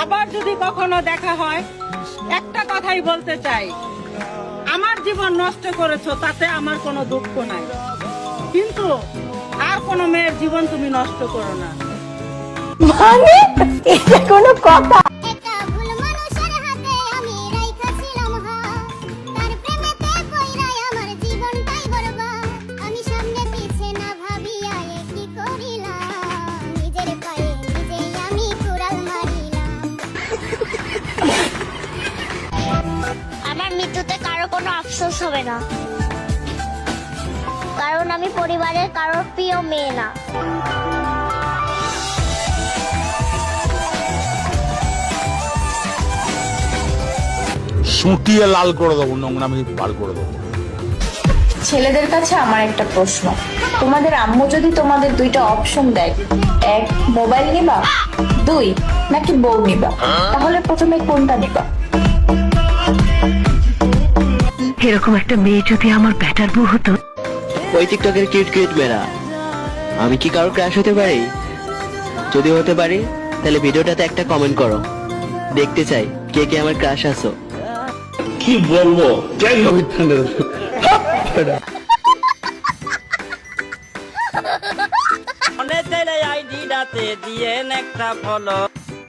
আবার যদি কখনো দেখা হয়, একটা কথাই বলতে চাই। আমার জীবন নষ্ট করেছ, তাতে আমার কোনো দুঃখ নাই। কিন্তু আর কোনো মেয়ের জীবন তুমি নষ্ট করো না। মানে? কোনো কথা? আমার মৃত্যুতে কারও কোনো আফসোস হবে না। কারণ আমি পরিবারের কারোর প্রিয় মেয়ে না। সুটিয়ে লাল করে দেবো নোংরামি বার করে দেবো। ছেলেদের কাছে আমার একটা প্রশ্ন। তোমাদের আম্মু যদি তোমাদের দুইটা অপশন দেয় এক মোবাইল নিবা দুই নাকি বউ নিবা? তাহলে প্রথমে কোনটা নিবা? এরকম একটা মেয়ে যদি আমার ব্যাটার বউ হতো? ওই টিকটকের কিউট কিউট মেয়েরা আমি কি কারও ক্রাশ হতে পারি? যদি হতে পারি তাহলে ভিডিওটাতে একটা কমেন্ট করো। দেখতে চাই কে কে আমার ক্রাশ আছো। কি বলব? মনে দিয়ে একটা ফলো